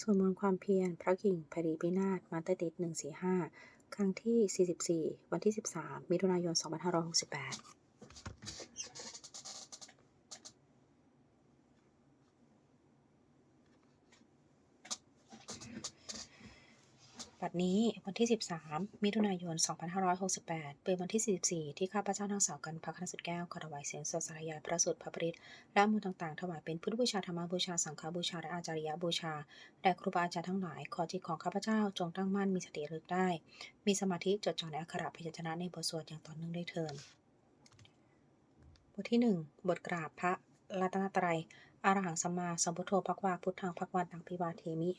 ส่วนมนต์ความเพียรพระกิ่งพรีพินาศมาสเตอร์ติด145 ครั้งที่ 44 วันที่ 13 มิถุนายน 2568 บัดนี้วันที่ 13 มิถุนายน 2568 เป็นวันที่ 44 ที่ข้าพเจ้านางสาวกันพักคณสุดแก้วขอถวายเสียงสดสารยาพระสุดพระปริตและมนต์ต่างๆ ถวายเป็นพุทธบูชาธรรมบูชา สังฆบูชา และอาจาริยบูชาแด่ครูบาอาจารย์ทั้งหลาย ขอจิตของข้าพเจ้าจงตั้งมั่นมีสติระลึกได้ มีสมาธิจดจ่อในอักขระพยัญชนะในบทสวดอย่างต่อเนื่องได้เทินบทที่ 1 บทกราบพระรัตนตรัยอรหังสัมมาสัมพุทโธภควาพุทธังภควันตังปิวาเทมิ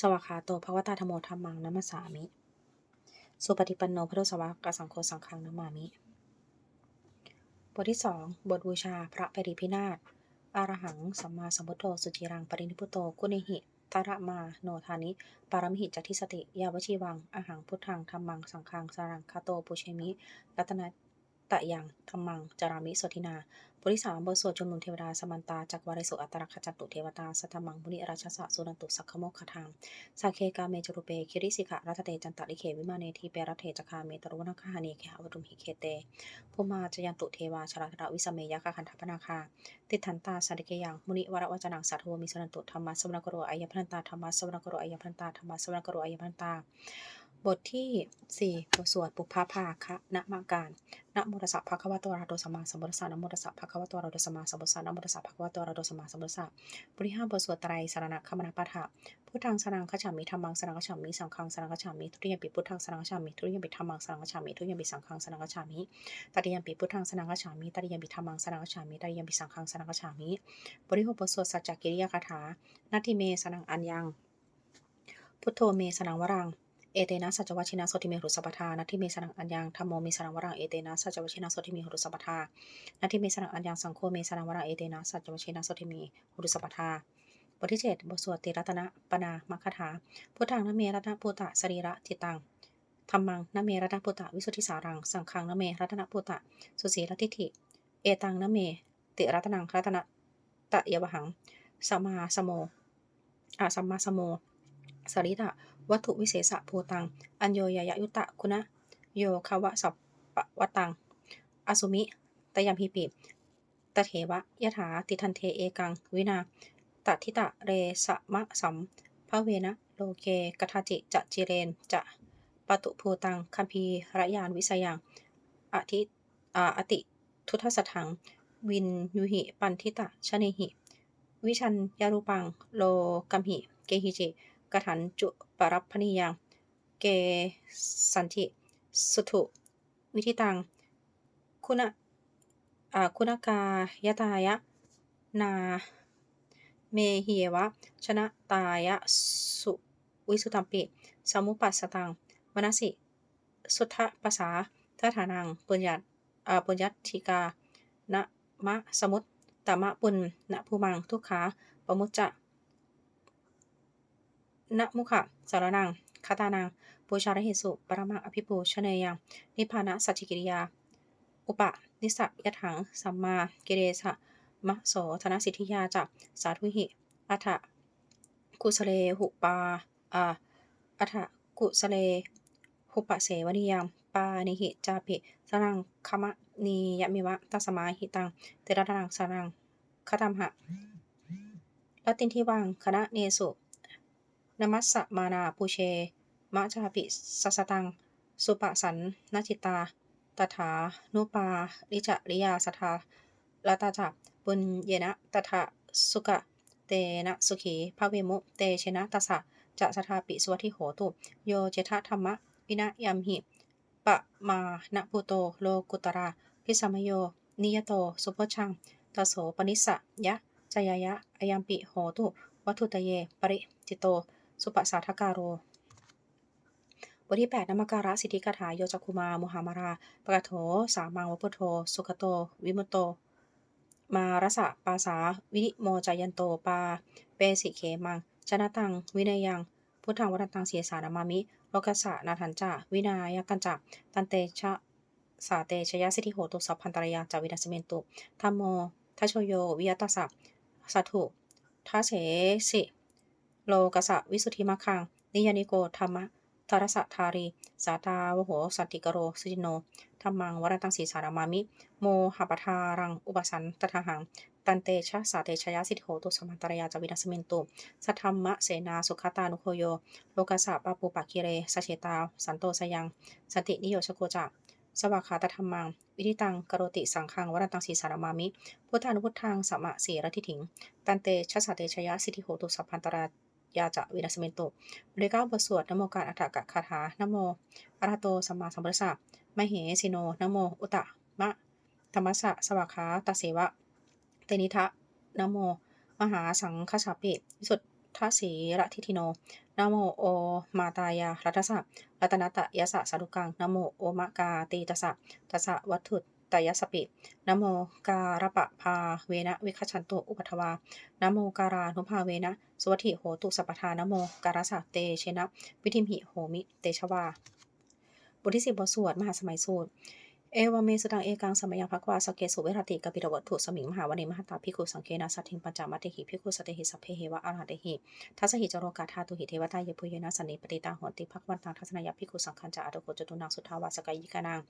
สวากขาโตภวตาธโมธรรมังนัมสสามิ สุปฏิปันโนพระโสวากสังโฆสังฆังนัมมามิ บทที่สองบทบูชาพระปริพินาศอรหังสัมมาสัมพุทโธสุจิรังปรินิพุโตกุณิหิตระมาโนธานิ ปารมิหิจัตทิสติ ยาวชีวังอหังพุทธังธรรมังสังฆังสารังคาโตปุเชมิ รัตนะ ตะยังธรรมัง จารามิโสทินาบทที่สามบทสวดจำนวนเทวดาสมันตา จักวาริสุอัตตรคจันตุเทวตา สัทธมังมุนิราชสะสุนันตุสักขโมคขทางสาเคกาเมจรุเป คิริสิกะรัตเตจันตลิเขวิมาเนทีเปรัตเทจคาเมตรุนาคาหเนเคหาวตุมหิเคเตภูมาจยันตุเทวาชราธราวิสเมยคคันธปนาคา ติทันตาสันติเกยังมุนิวรวจนังสัทวมิสุนันตุธรรมะสวรกโรอายพันตาธรรมะสวรกโรอายพันตาธรรมะสวรกโรอายพันตา บทที่ 4 บทสวดปุพพาภาคะนะมาการนะโมตัสสะภะคะวะโตอะระหะโตสัมมาสัมพุทธัสสะนะโมตัสสะภะคะวะโตอะระหะโตสัมมาสัมพุทธัสสะนะโมตัสสะภะคะวะโตอะระหะโตสัมมาสัมพุทธัสสะบทที่ห้าบทสวดไตรสารณคมนาปาฐะพุทธังสรังคัจฉามิธรรมังสรังคัจฉามิสังฆังสรังคัจฉามิทุติยมปิพุทธังสรังคัจฉามิทุติยมปิธรรมังสรังคัจฉามิทุติยมปิสังฆังสรังคัจฉามิตติยมปิพุทธังสรังคัจฉามิตติยมปิธรรมังสรังคัจฉามิตติยมปิสังฆังสรังคัจฉามิบทที่หกบทสวดสัจจกิริยคาถานาทิเมสนังอัญญังพุทโธเมสนังวรัง เอเตนะสัจวัชินะโสติเมหุสัพทานัตถิเมสนังอัญญังธรรมโมเมสนังวรังเอเตนะสัจวัชินะโสติเมหุสัพทานัตถิเมสนังอัญญังสังโฆเมสนังวรังเอเตนะสัจวัชินะโสติเมหุสัพทาบทที่เจ็ดบทสวดติรัตนะปนามัคคถาพุทธังนเมรัตนปุตตะสรีระจิตังธรรมังนเมรัตนปุตตะวิสุทธิสารัง สังฆังนเมรัตนปุตตะสุสีรทิฏฐิเอตังนเม ติรัตนังรัตนะตะยวหังสัมมาสโมอะสัมมาสโมสริตะ วัตถุวิเศษภูตัง อัญโยยายยุตะคุณะ โยคาวะสัพปวตัง อสุมิ ตยามหิปิตเถวะยะถาติทันเทเอกัง วินาตทิตะเรสะมะสัมภเวนะ โลเกกทาจิจะจิเรน จะปตุภูตังคัมภีระยานวิสยังอธิอติทุทสถัง วินยุหิ ปันทิตะชเนหิ วิชัญยารูปัง โลกัมหิ เกหิจิ กถันจุปรับพนิยัง เกสันติ สุถุ วิธิตัง คุณะอ่าคุณกายตายะ นา เมหิยวะ ชนะตายะ สุวิสุตัมปิ สมุปัสสตังมนสิ สุทธภาษาทัฐานังปุญญาปุญญัตถิกา นะมะสมุตตมะปุณะภูมัง ทุกขาปมุจจะ นะมุขะสารนังคาตานังปูชาระเหสุ ปรมังอภิปูชเนยัง นิพพานะสัจจิกิริยา อุปะ นิสยถัง สัมมากิเรสะมะโสธนสิทธิยาจักสาธุหิ อัฏฐกุสเลหุปาอาอัฏฐกุสเลหุปะเสวนิยังปานิหิจาปิสรังคมะนียมิวะตัสมาหิตัง เตระนังสารังคตัมหะละตินทิวังคณะเนสุ นมัสสะมานาปูเช มะจาปิสัสตัง สุปะสันนจิตา ตถา นุปาริจริยาสทาลตาจักปุญเยนะตถาสุกะ เตนะสุขีภาเวมุ เตเชนะตัสสะจะสทาปิสวัติโหตุ โยเจทธรรมะวินะยัมหิปะมานะปุโตโลกุตราพิสมโย นิยโต สุปชังตโสปนิสสะยะจยายะ อยัมปิโหตุ วัตุตเย ปริจิโต สุปสาทการโรบทที่8นมการะสิทธิกถาโยจักคุมามหามาราปกโถ สามังวพุโธสุขโต วิมุตโต มารสะปาสา วิโมจายันโตปา เปสิเขมัง ชนะตัง วินัยยัง พุทธังวัฏตังเสียสานามามิโลกัสสะนาทันจาวินายกันจาตันเตชะสาเตชยสิทธิโหตุสัพพันตรยาจาวินัสเมนตุธัมโมทัชโชโยวิยตัสสะสัตถุทัเสสิ โลกัสะวิสุทธิมัคคัง นิยานิโกธรรมะทารสะทารี สาตาวโหสันติกโรสุจิโนธรรมังวรตังสีสารามามิ โมหปทารัง อุปสันตถาหัง ตันเตชะสาเตชยสิทธโหตุสมันตรยาจวินัสเมนตุสัทธรรมะเสนาสุขตานุโคโย โลกัสะปะปุปะกิเรสเชตา สันโตสยัง สันตินิโยชโกจะสวากขาตธรรมัง วิธิตังกโรติสังขังวรัตังสีสารมามิ พุทธานุพุทธังสัมมะสีรทิถิง ตันเตชะสาเตชยสิทธิโหตุสัพพันตรา ยาจะวินัสเมนตุบริก้าบทสวดนโมการอัฏฐกะคาถานโมอะระหะโตสัมมาสัมพุทธัสสะมเหสิโนนโมอุตตะมะธรรมสสะสวากขาตเสวะ เตนิทะนโม มหาสังฆสาปิวิสุทธสีระทิทิโนนโมโอมาตายารัตสะรัตนตะยะสะสารุกังนโมโอมะกาตีตสะตสะวัตถุ ตยสปินโมการะปะพาเวนะวิคชันตุอุปัทวานโมการานุภาเวนะสวัสิโหตุสัพทานโมการสะเตเชนะ วิธิมหิโหมิเตชวา บทที่สิบบทสวดมหาสมัยสูตรเอวเมสุตังเอกังสมัยยังภควาสเกสุเวรติกปิรวัตถุสมิงมหาวเนมหตาภิกุสังเกนะสัตถิงปัญจมัติหิภิกุสเตหิสัพเพเหวะอาราเตหิทัสหิจโรกาธาตุหิเทวตายพุยนะสันนิปติตาหนติภควันตังทัศนยภิกุสังคัญจะอตุโกจตุนางสุทาวาสกายิกานาง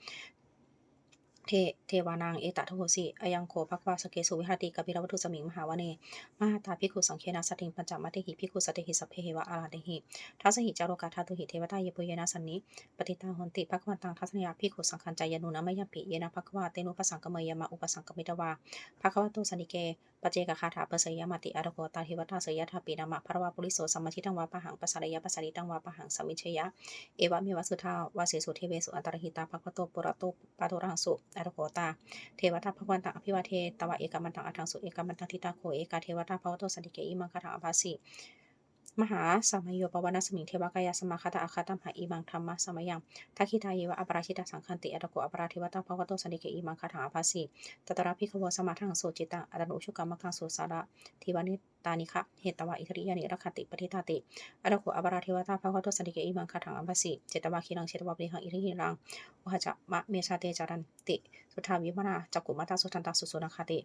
เทเทวานางเอตะทโหสิอายังโขภักวาสเกสุวิหติกบิรวัตุสมิงมหาวเนมหาตาพิคุสังเคนาสติงปัญจมัติหิพิคุสติหิสัพเพเหวะอาราเตหิทัสหิจารกาธาตุหิเทวตาเยปุเยนะสันนิปฏิตาหนติภักวันตังทัศนยภิกขุสังคัญจายนุนะมยปิเยนะภักวาเตนุปสังกเมยมาอุปสังกมิตวาภักวโตสันนิเกปเจกคาถาเปเสยมติอารโกตาเทวตาเสยทัปีนามะพระวาปุริโสสัมมทิตังวาปะหังปัสสารยะปัสสาริตังวาปะหังสมิชยะ เอวะมีวะสุทาวาเสสุเทเวสุอันตรหิตาภควโตปุระโตปาตุรังสุอารโกตา เทวตาภควันตังอภิวาเทตวะเอกมันตังอัทังสุเอกมันตังทิตาโคเอกาเทวตาภควโตสันติเกอิมังคาถาอภาสิ มหาสมัยโยปวนาสมิงเทวกายาสมาคตาอาคาตัมหาอีมังธรรมะสมัยังทักขิตาเยวะอปราชิตาสังคันติอตโกอปราเทวตาภวโตสันติเกอิมังคาถาภาสิตตระพิขโวสมาทังโสจิตังอรนุชุกรรมกังโสสาระทิวานิตานิคะเหตวะอิทริยานิรักขติปฏิตาติอตโกอปราเทวตาภวโตสันติเกอิมังคาถาอภาสิเจตวาคีรังเจตวาปริหังอิริหิรังวหจะมะเมชาเตจารันติ สุทาวิมนาจักกุมาตาสุทันตาสุสุนัคติ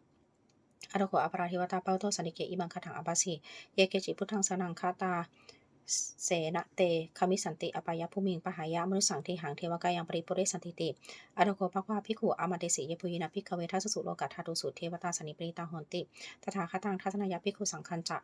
อรโกอปราธิวตาเป้าโตสันติเกอิมังคาถาอภาสิเยเกจิพุทธังสนังคาตาเสนะเตคามิสันติอปายะภูมิงปหายะมนุสังเทหังเทวกายังปริปุเรสันติติอรโกภควาพิขุอามาเตสิเยปุยินาพิกเวทัสสุโลกัตถาตุสุเทวตาสันิปริตาหนติตถาคตังทัศนยภิขุสังคัญจะ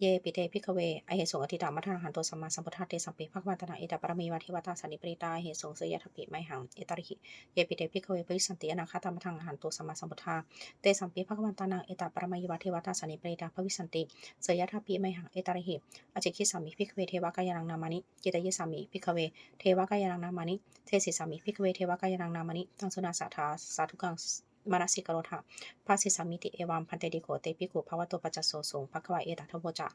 เยปิเตภิกเวอเหสงอธิตามัทนาหันโตสัมมาสัมพุทธาเตสัมปิภควันตนาเอตปรมีวาเทวตาสันิปริตาเหสงเสยทัปิไมหังเอตริหิเยปิเตภิกเวปริสันติอนาคาตามัทนาหันโตสัมมาสัมพุทธาเตสัมปิภควันตนาเอตปรมีวาเทวตาสันิปริตาภวิสันติเสยทัปิไมหังเอตริหิอจิคิสามิพิกเวเทวกายนังนามานิกิตยสามิพิกเวเทวกายนังนามานิเทศิสามิพิกเวเทวกายนังนามานิตังสุนาสาธาสาธุกัง มนสิกโรธาภาสิสามิติเอวัมพันเตดิโกเตปิกุภวโตปัจจโสสงภควะเอตทัพโวจา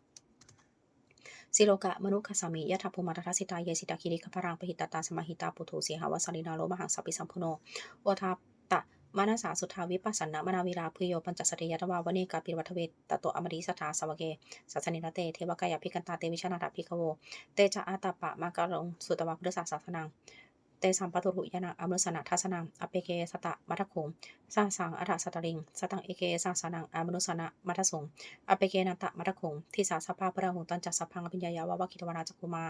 สิโลกะมนุคสามิยะทัพภูมาทัสสิตาเยสิตาคิริคพรังปหิตตาสมาหิตาปุถุสีหาวสารินาโลมหังสัพพิสัมพุโนโอทาตะมานาสาสุทาวิปัสสนะมนาวิลาพุโยปัญจสติยตวาวเนกาปิรวัตเวตตโตอมริสถาสวเกสัสนิรเต เทวกายพิกันตาเตวิชนาตพิกโว เตจาอาตาปะมากะลงสุตวาพุทธศาสนัง เตสัมปตุรุยานาอมรุสนะทัสนังอเปเกสตะมัทโคมสาสังอัฏสตริง สตังเอเกสาสนังอมนุสนะมัทสงอเปเกนัตตะมัทโคมทิสาสภาพระหุตันจัสพังปิญญายาวาวกิตวนาจักุมา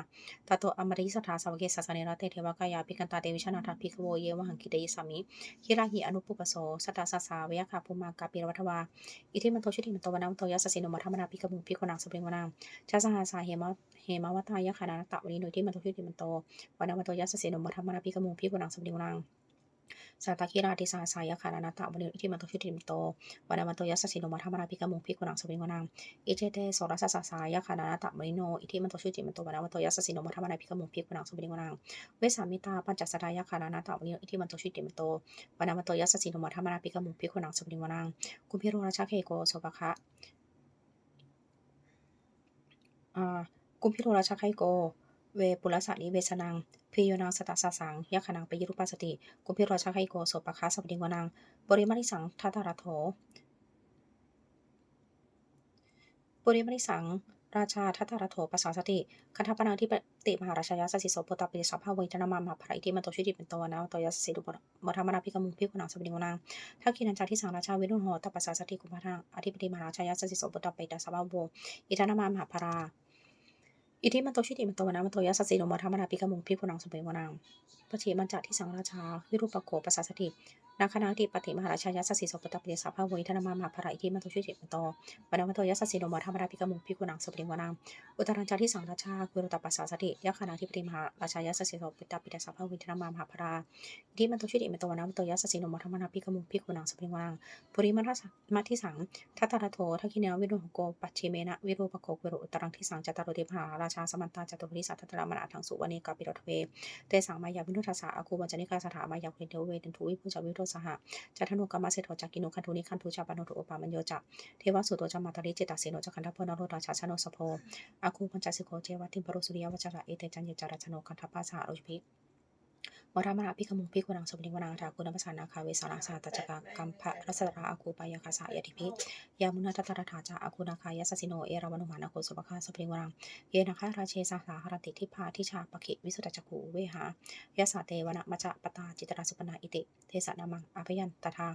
ตโตอมริสถาสวเกสัสนิรเตเทวกายาพิกันตาเตวิชนาตพิกโวเยวหังกิเตยสามิฮิราหิอนุปุปโสสตาสสาเวยคาภูมากาปิรวัตวาอิทิมันโตชุติมันโตวนามันโตยัสสินมัทมนาพิกมุพิกนังสเปงวนาชาสหาสาเหมะเหมาวัตายะขานานตะวันนี้โดยที่มันโตชุติมันโตวันนามันโตยัสสินมัทมนาพิกมุงพิกนังสเปริงวนาสาตาคิราติสาสายะคานานาตะวันนี้ที่มันโตชุติมโตวันามันโตยัสสิโนมัทมนาพิกมุงพิกนังสเปริงวนาอิเจเตโสรัสสาสายะคานานาตะวันนี้โนอิทิมันโตชุติมโตวันามันโตยัสสิโนมัทมนาพิกมุงพิกนังสเปริงวนาเวสามิตาปัญจสดายะคานานาตะวันนี้ที่มันโตชุติมโตวันามันโตยัสสิโนมัทมนาพิกมุงพิกนังสเปริงวนากุพิโรราชเคโกโสภคะกุมพิโรราชาไคโก เวปุรสานิเวสนังพิโยนังสตาสสังยะขนังไปยุรุปัสติ กุมพิโรชาไคโกโสปะคาสปดิงวนัง บริมาริสังทัตาราโถบริมาริสัง ราชาทัตาราโถปัสสาสติ คันทปนังที่ปติมหาราชายาสสิโสปตาปิสัพพะเวทนามามหาภริติมันโตชุติเป็นตัวนะตยาสสิดุมธรรมนาพิกมุพิกุนังสปดิงวนังทักขินันจาที่สังราชาวิรุณโหตปัสสาสติกุมภะอธิปติมหาราชายาสสิโสปตาปิตาสัพพะโวอิทนามามหาภรา อิทิมันโตชิติมันโตนะมันโตยัสสสิโนมัทธรรมนาปิกมุงพิพุนังสเปวนังปฏิมันจัที่สังราชาวิรูปโกปัสสสติ นาคณาธิปติมหาราชายัสสีสิโสปตตปเดสาภาวิธนามามหาภระอิทธิมันโตชิติมันโตวันมันโตยัสสสิโนมธรรมนาปิกมุงพิกุนังสเปวนังอุตรัญจาที่สังราชาวิรูตปัสสาสติยัคณาธิปติมหาราชายัสสีสิโสปตตปเดสาภาวิธนามามหาภระอิทธิมันโตชิติมันโตนะมันโตยัสสสิโนมธรรมนาปิกมุงพิกุนังสเปวนังปุริมัทมัทที่สังทัตตาโททักขิเนวิโรหโกปัจฉิเมนะวิโรปโขวิรุอุตรังที่สังจตารโติมหาราชาสมันตาจตุริสัทธรามนาทังสุวรรณีกาปิรทเวเตสังมายาวินุทัสสะอาคูวัญจนิกาสถามายาเวเทเวเดนทุวิภูจาวิโรสหะจัทนุกรรมเสโทจักกินุคันทุนิคันทุชาปนโทอุปามัญโยจะเทวสุโตจามาตริจิตาเสโนจักันทพนโรตาชาชโนสโพอาคูปัญจสิโกเจวัติมปรุสุริยวัชระเอเตจันเยจารชโนคันทปัสสะโรชพิ วรามนาพิกมุงพิกุนังสมนิวนาถาคุณภาษานาคาเวสานาสาตจกะกัมภะรัสราอาคูปายาคาสายติพิยามุนาตตระถาจาอาคูนาคายสสิโนเอราวันุมานาโคสุปคาสปริวรังเยนาคาราเชสาสาหรติทิพาทิชาปะขิวิสุตจักขูเวหายาสาเตวนะมจะปตาจิตราสุปนาอิติเทสนามังอภยันตถา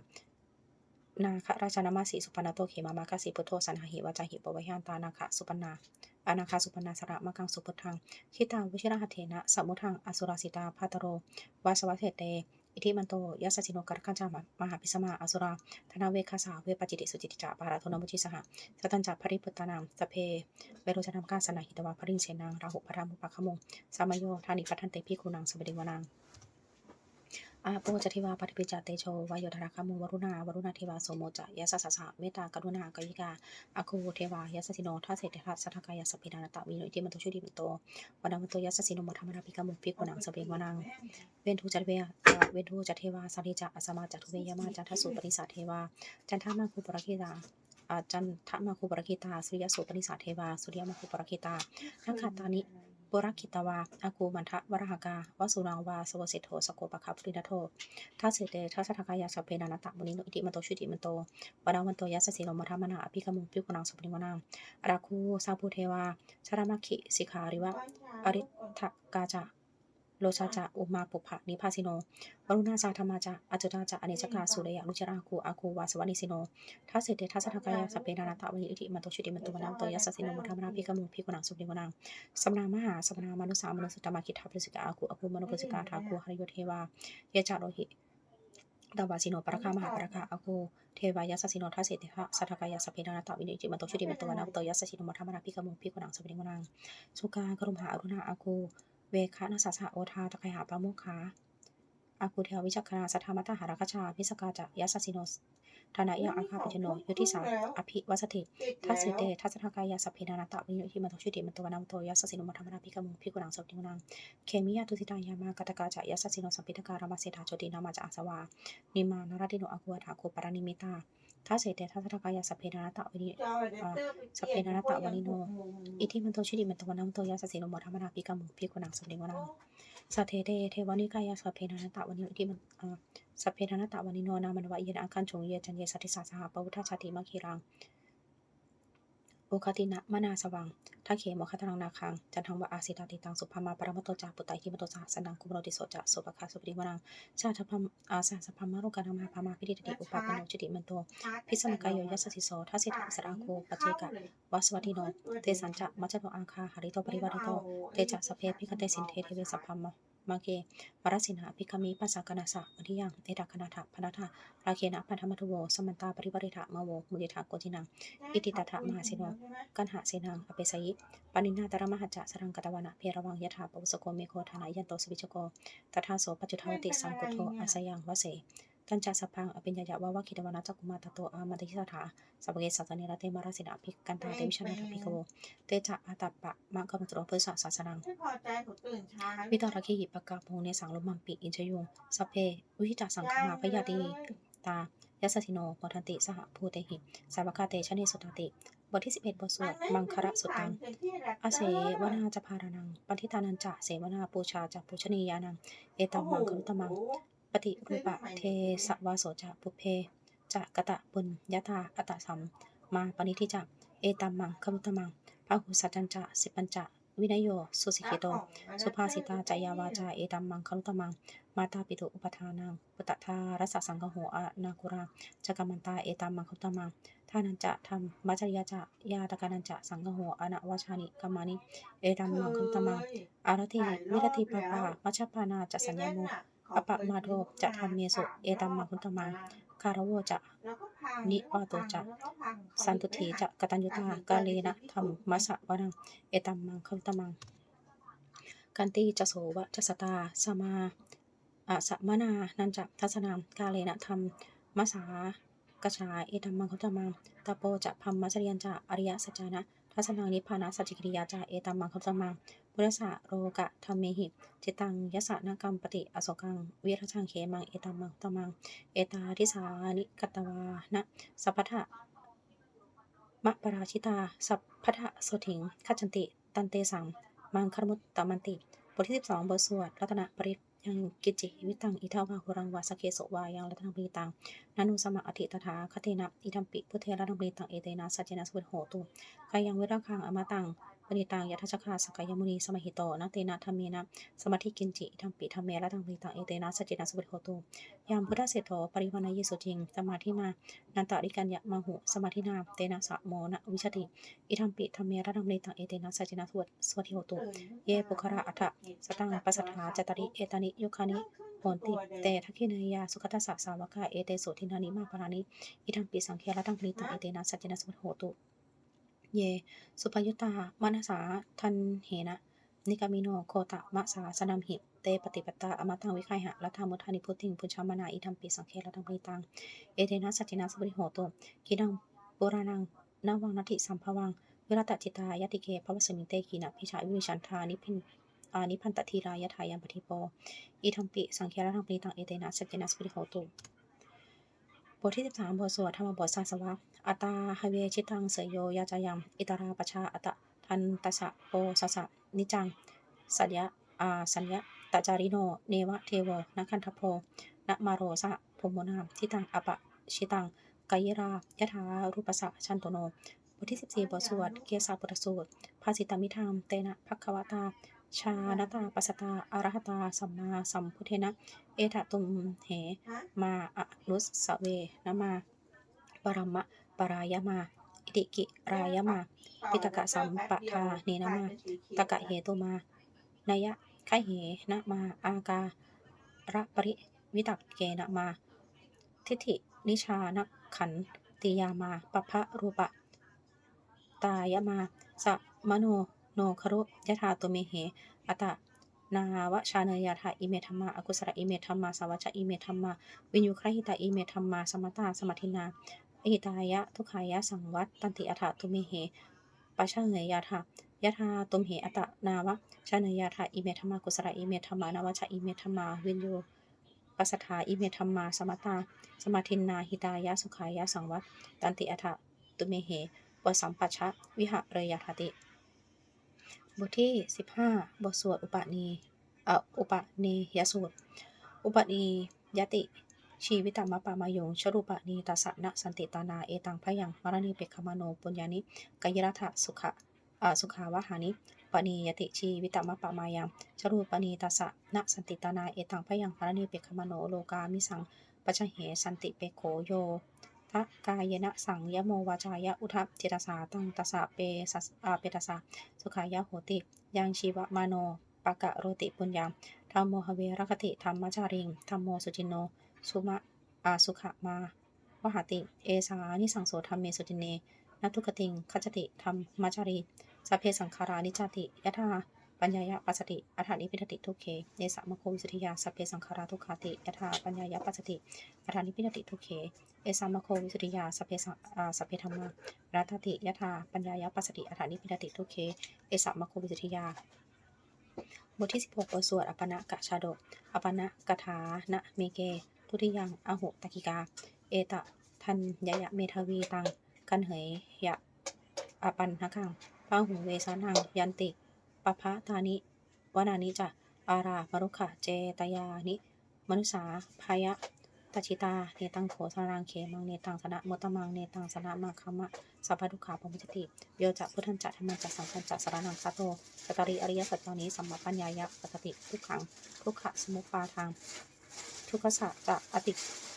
นาคราชนามาสีสุปนาโตเขมามากาสีพุทโธสันหหิวาจาหิปวะยันตานาคสุปนา อนาคาสุปนาสระมะกังสุพุทธังคิตาวิชิระหเถนะสมุทังอสุราสิตาพาตโรวาสวัเทเตอิทิมันโตยัสสิโนกัรคันจามมหาพิสมาอสุราธนาเวคาสาเวปจิติสุจิติจาปาราโทนมุชิสหะสตันจัปริพุตตานามสเพเวโรชนามกาสนาหิตวาพรินเสนังราหุปรามุปะขมงสามโยธานิพัทันเตพิคุนังสบดิวนัง อาโปจทิวาปฏิปิจเตโชวายโยธาราคามุวรุณาวรุณาเทวาโสโมจะยะสสะสะเมตตากรุณากยิกาอคูเทวายะสสิโนทัสเสตทัสสัทกายะสพเพดานตะวิโนอิติมันโตชุดิมันโตวันมันโตยะสสิโนมัทธรรมนาภิกามุภิกุนังสเปงวนังเวนทูจัตเวเวนทูจัตเทวาสาริจะอสมาจัตุเวยมาจันทสุปริสาเทวาจันทามาคูปรกิตาอาจันทมาคูปรกิตาสุริยสุปริสาเทวาสุริยมาคูปรกิตานักขาตานิ ปุรคิตวาอากูมันทะวรหกาวสุรังวาสวเสโธสโกปะคับปริดาโททัสเสเตทัสสะทกายาสเพนานาตะมุนิโนอิติมันโตชุติมันโตวดาวันโตยัสสีลมทามนาอภิกมุงพิกุนังสุปนิวนังอาราคูสาภูเทวาชารามคิสิขาริวะอริทกาจา โลชาจะอุมาปุภะนิพาสิโนวรุณาจาธรรมาจะอจุตาจะอเนจกาสุเรยลุจราคูอาคูวาสวนิสิโนทัสเสเตทัสสะทกายาสพเพนานาตะมุนิอิติมันโตชุติมันโตวดาวันโตยัสสิโลมทามนาอภิกมุงพิกุนังสุปนิวนังสมนามหาสมนามนุสามนุสตมาคิทาปริสิกาอาคูอาคูมนุปริสิกาทาคูหริโยเทวาเยจาโรหิดาวาสิโนปรคามหาปรคาอาคูเทวายาสสิโนทัสเสติภะสัทธกายาสพเพนานาตวินิจิมันโตชุติมันโตวนาโตยัสสิโนมัทธรรมนาพิกมุงพิกุนังสุปนิวนังสุกากรุมหาอรุณาอาคู เวคะนาสสะโอทาตะไคหาปาโมคาอาคูเทววิจักขณาสัทธามัตหาราคชาพิสกาจะยัสสิโนธานะยังอาคาปิจโนยุทธิสาอภิวัสติทัสสิเตทัสสะทกายาสพเพนานาตะวิโยทิมันโตชุติมันโตวนาโตยัสสิโนมัทธรรมนาพิกมุงพิกุนังสุปนิวนังเคมิยาตุสิตายามากตกาจะยัสสิโนสัมปิตการามาเสถาโจตินามาจะอาสวานิมานารติโนอากุวถาโคปารานิมิตา ทัสเสเตทัสสะทกายาสพเพนานาตะวินิสพเพนานาตะวานิโน อิทิมันโตชิติมันโตวนาโตยัสสสิโนมัทธรรมนาพิกมุงพิกุนังสุปนิวนังสัทเทเตเทวานิกายาสพเพนานาตะวานิโนอิทิมันอ่าสัพเพนานาตะวานิโนนามันวะเยนะอาคันจงเยจันเยสัตติสาสหปวุทธชาติมัคคีรัง โอคตินะมนาสวังทักเขมคตรังนาคัง จันทังวะอาสิตาติตังสุภามาปรมตโตจาปุตตะหิมโตสาสนังคุมโรติโสจะสุปคาสุปริวรัง ชาติพัมอาสาสพัมมารุกานามาพามาพิริตติอุปาปโนจิติมันโต พิสมกายโยยัสสิโสทัสสิทาสราโคปเจกะวสวัติโน เตสัญจะมัจจโตอาคาหาริโตปริวาริโต เตจะสพเพพิคเตสินเทเทเวสัพพัม มาเกวรสินหาภิกขมิปัสสากนาสะอธิยังเอตคณาถะพนาถะราเคนะปันธมัทโวสมันตาปริวริถะมาโวมุติถาโกจินัง อิติตถะมหาสิโนกันหาเสนังอเปสยิปานินาตระมหัจจะสรังกตวานะเพระวังยถาปวุสโกเมโคธานายันโตสวิจโกตถาโสปัจจุทาวติสังกุโทอาสยังวเส ตัญจสัพพังอภิญญายะวะวะคิตวานะจักกุมาตโตอามาติสถาสัพเพสัสสเนรเตมาราสินาภิกันตาเตวิชนาภิกโวเตจะอาตัปปะมะกัมตุโรเพื่อศาสนังไม่พอใจเขาตื่นช้าวิตรคิหิปกาโพเนสังลมัมปิอินชยุงสัพเพวิหิตาสังฆาพยาติตายสสิโนปทันติสหภูเตหิสาวกาเตชะเนสุตติบทที่ 11 บทสวดมังคระสุตังอาเสวนาจะพารานังปฏิทานันจะเสวนาปูชาจะปูชนียานัง เอตัมมังครุตมัง ปฏิรูปะเทสวาโสจะปุเพจะกะตะปุญยตาอัตตสัมมาปณิทิจะเอตัมมังครุตมังพาหุสัจจันจะสิปัญจะวินโยสุสิกิโต สุภาสิตาจายาวาจาเอตัมมังครุตมัง มาตาปิตุอุปทานังปุตตะทารสสังคโหอานาคุราจักรมันตาเอตัมมังครุตมังททานันจะธรรมมัจจริยาจะยาตกานันจะสังฆโหอนะวชานิกามานิ เอตัมมังคัมตมัง อารติวิรติปะปามัชฌปานาจะสัญญาโม อปะมาโทจะธรรมเมสุเอตัมมังคัมตมังคารวจะนิวาโตจะสันตุถีจะกตัญญูตากาเลนะธรรมมัสสะวนังเอตัมมังคัมตมัง กันติจะโสวะจะสตาสมาอะสะมนานันจะทัศนามกาเลนะธรรมมัสสากชาเอตัมมังคัมตมังตะโปจะพัมมัจริยันจะอริยสัจจานะทัศนังนิพานะสัจจิกิริยาจะเอตัมมังคัมตมัง พุทธะโรกะธรรมเมหิจิตังยสะนกรรมปฏิอโศกังวิรชังเขมังเอตัมมังตมัง เอตาทิสานิกตวานะสัพพทะมะปราชิตา สัพพทะโสถิงคัจจันติ ตันเตสัง มังคารมุตตมันติ บทที่ 12 บทสวดรัตนปริตยังกิจิวิตังอิทาวาหุรังวาสเคโสวายังรัตนปริตังนานุสมะอธิตถาคเทนะอิทัมปิพุทเทรัตนปริตังเอเตนะสัจเจนะสุโหตุกายังเวราคังอมตัง ปณิตังยัทชคาสกายมุนีสมหิโตนะเตนะธรรมเมนะสมาธิกินจิอิทัมปิธรรมเมรัตนปริตังเอเตนะสจเจนะสุโหตุยามพุทธเศรษฐปริวานยิสุจิงสมาธินานันตริกัญญะมาหุสมาธินาเตนะสะโมนะวิชติอิทัมปิธรรมเมระดังเลตังเอเตนะสจินาสวดสวดทิโหตุเยปุคระอัฏฐสตังปัสสถาจตริเอตานิยุคานิโหติเตทักขินายาสุขตัสสะสาวกาเอเตโสทินานิมาปารานิอิทัมปิสังเคระดังเลตังเอเตนะสจินาสวดโหตุ เย สุปยุตตามนัสาทันเหนะ นิกามิโนโคตะมะสาสนัมหิเตปฏิปตาอมตังวิไคหะรัฐามุทานิพุทธิงพุชามานาอิทัมปิสังเครัตังปริตัง เอเทนะสัจจินาสบริโหโตกินังปุรานังนาวังนัตถิสัมภวังวิรตจิตายติเกภวสมิงเตกีนะพิชาวิวิชันทานิพินอานิพันตทีรายทายัมปฏิโปอิทัมปิสังเครัตังปริตังเอเทนะสัจจินาสบริโหโต บทที่ 13 บทสวดธรรมบทสาสวะอัตาฮเวชิตังเสยโยยาจายัง อิตาราปชาอัตทันตสะโปสสะนิจัง สัญญาอาสัญญาตจาริโน เนวะเทโวนัคันทโพนมาโรสะพมโมนามทิตังอปะชิตังกายรายถารูปสะชันโตโน บทที่ 14 บทสวด เกียสาปุตสูตร ภาสิตามิธรรม เตนะภัควตา ชานตาปัสตาอรหตา สัมมาสัมพุทเทนะ เอตตุมเหมาอนุสสเวนะมา ปรมะปรายมา อิติกิรายมา ปิตกะสัมปทาเนนะมา ตกะเหตุมานยะไคเหนะมา อาการะปริวิตักเกนะมา ทิฏฐินิชานขันติยามาปภะรูปะ ตายมาสะมโนโนครุยะธาตุเมเหอัตตะ นาวชาเนยาธาอิเมธัมมาอกุศลอิเมธัมมาสาวัชอิเมธัมมา วินยุครหิตาอิเมธัมมาสมตาสมัทินาอหิตายะ ทุกขายะสังวัตตันติอัฏฐตุเมเหปัชชะเหยาธายะธาตุมเหอัตนาวะชาเนยาธาอิเมธัมมากุศลอิเมธัมมานาวชะอิเมธัมมาวินยุปัสสถาอิเมธัมมาสมตา สมาทินนาหิตายะสุขายะสังวัตตันติอัฏฐตุเมเหปสัมปัชชะวิหะเรยาธติ บทที่ 15 บทสวดอุปนีเอ่ออุปนียสูตร อุปนียติ ชีวิตามะปามายง ชรูปนีตัสะนะสันติตานา เอตังพยังมรณีเปกขมโนปุญญานิกายรัฐสุขะอ่าสุขาวหานิปณียติชีวิตามะปามายังชรูปนีตัสะนะสันติตานาเอตังพยังมรณีเปกขมโนโลกามิสังปัจจเหสันติเปโขโย ทะกายนะสังยโมวาจายะอุทัพเจตสาตังตสะเปสัสอาเปตสะสุขายะโหติ ยังชีวมาโนปะกะโรติปุญญาธรรมโมหเวรคติธรรมจาริงธรรมโมสุจินโน สุมะอาสุขมาวหติ เอสานิสังโสธรรมเมสุจินเนนัตทุกติงคัจติธรรมมจารีสัพเพสังขารานิจจติยะธา ปัญญายะปัสสติอัฏฐานิพิทติทุกเคเนสะมะโควิสุทธิยาสัพเพสังขาราทุกขาติยะธาปัญญายะปัสสติอัฏฐานิพิทติทุกเคเอสามโควิสุทธิยาสัพเพสังสัพเพธรรมารัตติยะธาปัญญายะปัสสติอัฏฐานิพิทติทุกเคเอสามโควิสุทธิยาบทที่ 16บทสวดอปนะกะชาดกอปนะกะถานะเมเก ทุติยังอโหตกิกา เอตะทันยะยะเมทวีตัง กันเหยยะอปันหกังปางหูเวสานังยันติ ปภะตานิวนานิจะอารามรุขะเจตยานิ มนุสาพายะตชิตา เนตังโขสารังเขมัง เนตังสนะมตมัง เนตังสนะมาคามะ สัพพะทุขาปมุจติ โยจะพุทธันจะธรรมันจะสังฆันจะสารนังสัตโตสตาริอริยสัจจานี้สัมมาปัญญายะปตติทุกขังทุกขะสมุปปาทาง ทุกขสะจะอติ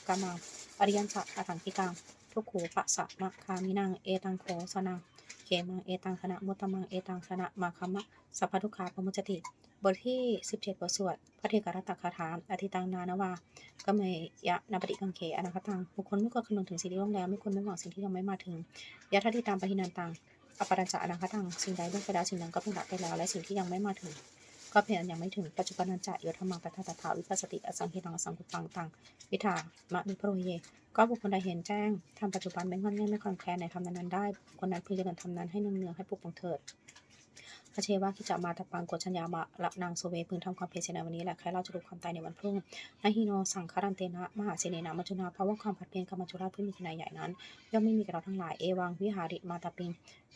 กามัง อริยันจะอถังกิกังทุกขูปะสะมะคามินัง เอตังโขสนัง เกมังเอตังคณะมุตตมังเอตังคณะมาคัมมะสัพพทุกขาปมุจติ บทที่ 17 บทสวดพระเทกรัตคาถาอธิตังนานวาก็เมยะนาปฏิกังเขอนาคตังบุคคลไม่ควรคำนึงถึงสิ่งที่ล่วงแล้วไม่ควรไม่หวังสิ่งที่ยังไม่มาถึงยะทัตติตามปหินันตังอปรัญจะอนาคตังสิ่งใดล่วงไปแล้วสิ่งนั้นก็เป็นดับไปแล้ว และสิ่งที่ยังไม่มาถึง ก็เป็นอันยังไม่ถึงปัจจุบันจะโยธรรมังตถาตถาวิปัสสติอสังเฮตังอสังกุปังตังวิถามะนิโพรเย ก็บุคคลใดเห็นแจ้งทำปัจจุบันไม่งอนแง่ไม่คลอนแคลนในทำนั้นได้คนนั้นพึงเจริญธรรมนั้นให้เนืองๆให้ปลุกปังเถิด พระเชวาคิจะมาตะปังกฎชัญญามาละนางโซเวพึงทำความเพียรเสียในวันนี้แหละใครเราจะรู้ความตายในวันพรุ่งนาฮิโนสังคารันเตนะมหาเสนนะมัจุนาเพราะว่าความผัดเพี้ยนกับมัจจุราชผู้มีขนาดใหญ่นั้นย่อมไม่มีแก่เราทั้งหลายเอวังวิหาริมาตาปิง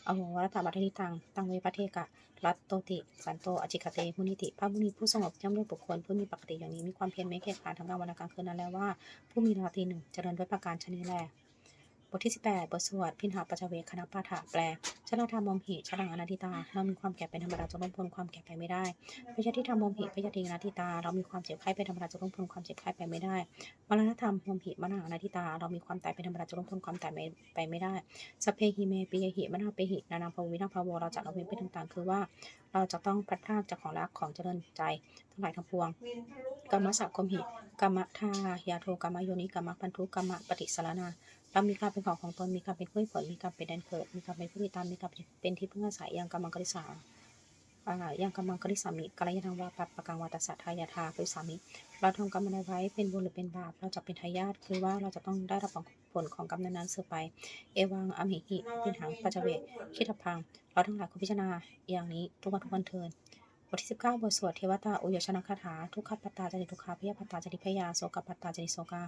อโหวรัตาบัติตัง ตังเวปะเทกะ รัตโตติ สันโต อจิกเต มุนิติ พระมุนีผู้สงบย่อมด้วยบุคคลผู้มีปกติอย่างนี้มีความเพียรไม่เกียจคร้านทั้งกลางวันกลางคืนนั้นแล้วว่า ผู้มีราตรีหนึ่งเจริญด้วยประการชนิดแล บทที่ 18 บทสวดพินหาปัจเวคคณะปาฐะแปลชนะธรรมมมหิชลังอนันติตา เรามีความแก่เป็นธรรมดาจะล้มพ้นความแก่ไปไม่ได้พยาธิธรรมมมหิพยาธิอนันติตา เรามีความเจ็บไข้เป็นธรรมดาจะล้มพ้นความเจ็บไข้ไปไม่ได้ มรณธรรมมมหิมรณะอนันติตา เรามีความตายเป็นธรรมดาจะล้มพ้นความตายไม่ไปไม่ได้สเพหิเมปิยหิมนาเปหิ นานาภวินาภโวเราจะละเว้นไปต่างๆ คือว่า เราจะต้องพัดพรากจากของรักของเจริญใจ ทั้งหลายทั้งปวง กรรมสักคมหิ กรรมทายาโทกรรมโยนิกรรมพันธุกรรมปฏิสารนา เรามีการเป็นของของตนมีการเป็นผู้ผลมีการเป็นแดนเกิด มีการเป็นผู้ติดตามมีการเป็นที่พึ่งอาศัยอย่างกำมังกริสาอ่าอย่างกำมังกริสามิกาลยานวาปัปปะกังวาตสสะทายาทาปริสามิ เราทำกรรมใดไว้เป็นบุญหรือเป็นบาป เราจะเป็นทายาทคือว่าเราจะต้องได้รับผลของกรรมนั้นๆเสืบไป เอวังอมหิหิปินหังปัจจเวกคิดพัง เราทั้งหลายควรพิจารณาอย่างนี้ทุกวันทุกวันเทิน บทที่ 19 บทสวดเทวตาอุยชนะคาถา ทุกขปัตตาจริทุกขาพยาปัตตาจริพยาโสกปัตตาจริโสกา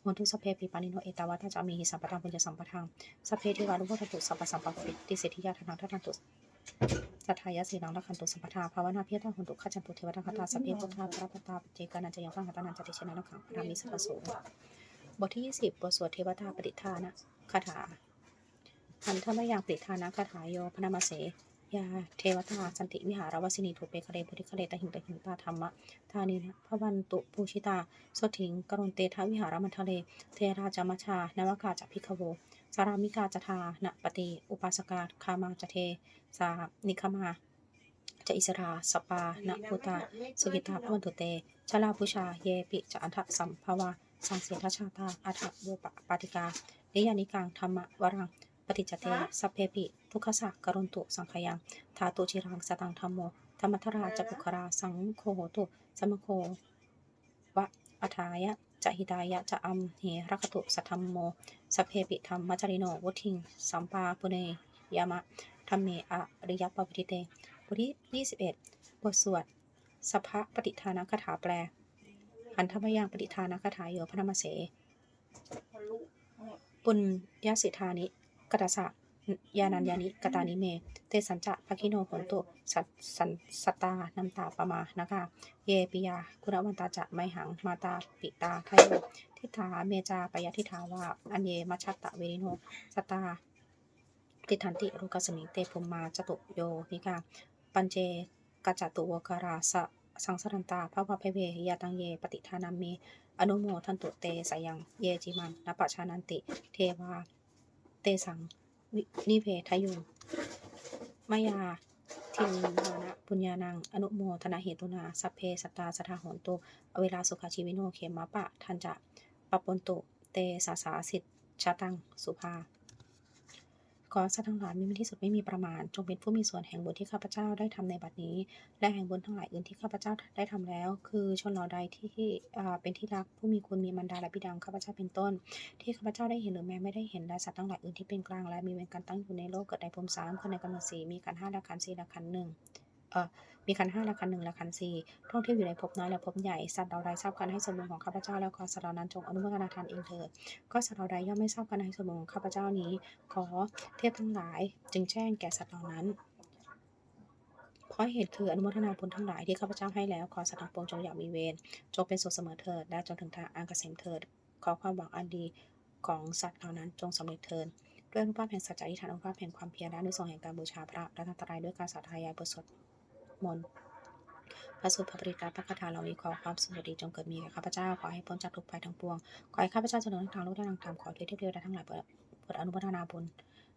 โหนทุสพเพปิปานิโนเอตาวาตาจามีหิสัมปทังปุญญสัมปทังสพเพเทวารุโภทตุสัพพสัมปปิติเสถิยาทนังทัตันตุสัทธายะสีนังลักขันตุสัมปทาภาวนาเพียรตังหุนตุขจันตุเทวตาคตาสพเพพุทธาพระปตาปเจกานันจะยังฟังหัตานันจะติชนะนังขังพระมิสัพพโสบทที่ 20 บทสวดเทวตาปฏิทานะคาถาหันธรรมยังปฏิทานะคาถาโยพนามาเส ยาเทวตาสันติวิหารวสินีถูเปคะเลบุริคะเลตหิงตหิงตาธรรมะทานีนะพระวันตุภูชิตาสถิงกรุณเตทวิหารมันทะเล เทราจามัชชานวากาจพิคโว สารามิกาจทาณปฏิอุปาสกาคามาจเท สานิคมาจะอิสราสปาณพุตาสุกิตาพระวันตุเตชลาพุชาเยปิจะอันทะสัมภาวาสังเสทชาตาอัฐโวปปาติกานิยานิกังธรรมวรัง ปฏิจจเตสัพเพปิ ทุกขสักกรุณตุ สังขยังทาตุจิรังสตังธรรมโมธรรมทราจะปุครา สังโฆโหตุ สมโควะอัฏายะจะหิตายะจะอัมเหรักตุสัทธรรมโมสัพเพปิธรรมมัจจริโนวุทิง สัมปาปุเนยามะธรรมเมอริยปปฏิเตบทที่ 21 บทสวดสัพพะปฏิทานคาถาแปลหันธรรมยังปฏิทานคาถาโยพระนามเส ปุญญาสิทานิ กตสะยานัญญานิกตานิเม เตสัญจะภคิโนผลตุสัตสันสตานัมตาปมานะคะ เยปิยา คุณวันตาจะไมหัง มาตาปิตาไทโยทิฏฐาเมจาปยทิฏฐาวาอันเยมัชชตะเวริโนสตา ติทันติรุกสมิงเตภูมมาจตุโยนิกาปัญเจกจตุวการาสะสังสรันตาพระวะเพเวยาตังเย ปฏิทานามีอนุโมทันตุเตสยัง เยจิมันนปะชานันติ เทวา เตสัง วินิเพทยุงมายาทินมานะปุญญานัง อนุโมทนาเหตุนา สัพเพสัตตาสทาหนตุอเวลาสุขาชีวิโนเขมะปะ ทันจะปปปนตุ เตสาสาสิทธชาตัง สุภา ขอสัตว์ทั้งหลายมีมที่สุดไม่มีประมาณ จงเป็นผู้มีส่วนแห่งบุญที่ข้าพเจ้าได้ทำในบัดนี้ และแห่งบุญทั้งหลายอื่นที่ข้าพเจ้าได้ทำแล้ว คือชนเหล่าใดที่อ่าเป็นที่รักผู้มีคุณมีมารดาและบิดาของข้าพเจ้าเป็นต้น ที่ข้าพเจ้าได้เห็นหรือแม้ไม่ได้เห็นและสัตว์ทั้งหลายอื่นที่เป็นกลางและมีเวรการตั้งอยู่ในโลกเกิดในภูมิสามคนในกำเนิดสีมีขันห้าและขันสี่และขันหนึ่งเอ่อ มีขันห้าและขันหนึ่งและขันสี่ท่องเที่ยวอยู่ในภพน้อยและภพใหญ่ สัตว์เราใดทราบการให้สมบูรณ์ของข้าพเจ้าแล้วขอสัตว์เหล่านั้นจงอนุโมทนาทานเองเถิด ก็สัตว์เราใดย่อมไม่ทราบการให้สมบูรณ์ของข้าพเจ้านี้ ขอเทพทั้งหลาย จึงแจ้งแก่สัตว์เหล่านั้นเพราะเหตุคืออนุโมทนาบุญทั้งหลายที่ข้าพเจ้าให้แล้ว ขอสัตว์ทั้งปวงจงอย่ามีเวร จงเป็นสุขเสมอเถิด และจงถึงทางอันเกษมเถิด ขอความหวังอันดีของสัตว์เหล่านั้นจงสำเร็จเถิดด้วยอนุภาพแห่งสัจจะอธิษฐานอนุภาพแห่งความเพียรและอนุสงส์แห่งการบูชาพระรัตนตรัยด้วยการสาธยายบทสวด มนต์พระสุภาพบริการพระคาถาเหล่านี้ขอความสุขดีจงเกิดมีแก่ข้าพเจ้าขอให้พ้นจากทุกภัยทั้งปวง ขอให้ข้าพเจ้าเจริญทางโลกและทางธรรมขอให้เทพเทวดาทั้งหลายโปรดอนุโมทนาบุญ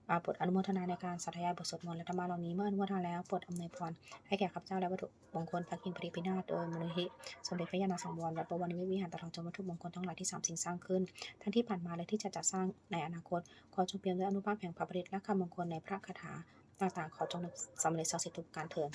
อาโปรดอนุโมทนาในการสาธยายบทสวดมนต์และธรรมะเหล่านี้เมื่ออนุโมทนาแล้วปรดอำนวยพรให้แก่ข้าพเจ้าและวัตถุมงคลพระกินปริพินาศโดยมูลนิธิสมเด็จพระยาณสังวรวัดบวรนิเวศวิหารตลอดจนวัตถุมงคลทั้งหลายที่สามสิ่งสร้างขึ้น ทั้งที่ผ่านมาและที่จะจัดสร้างในอนาคต ขอจงเปี่ยมด้วยอนุภาพแห่งพระบริตและคำมงคลในพระคาถาต่างๆ ขอจงสำเร็จศักดิ์สิทธิ์ทุกการเถิด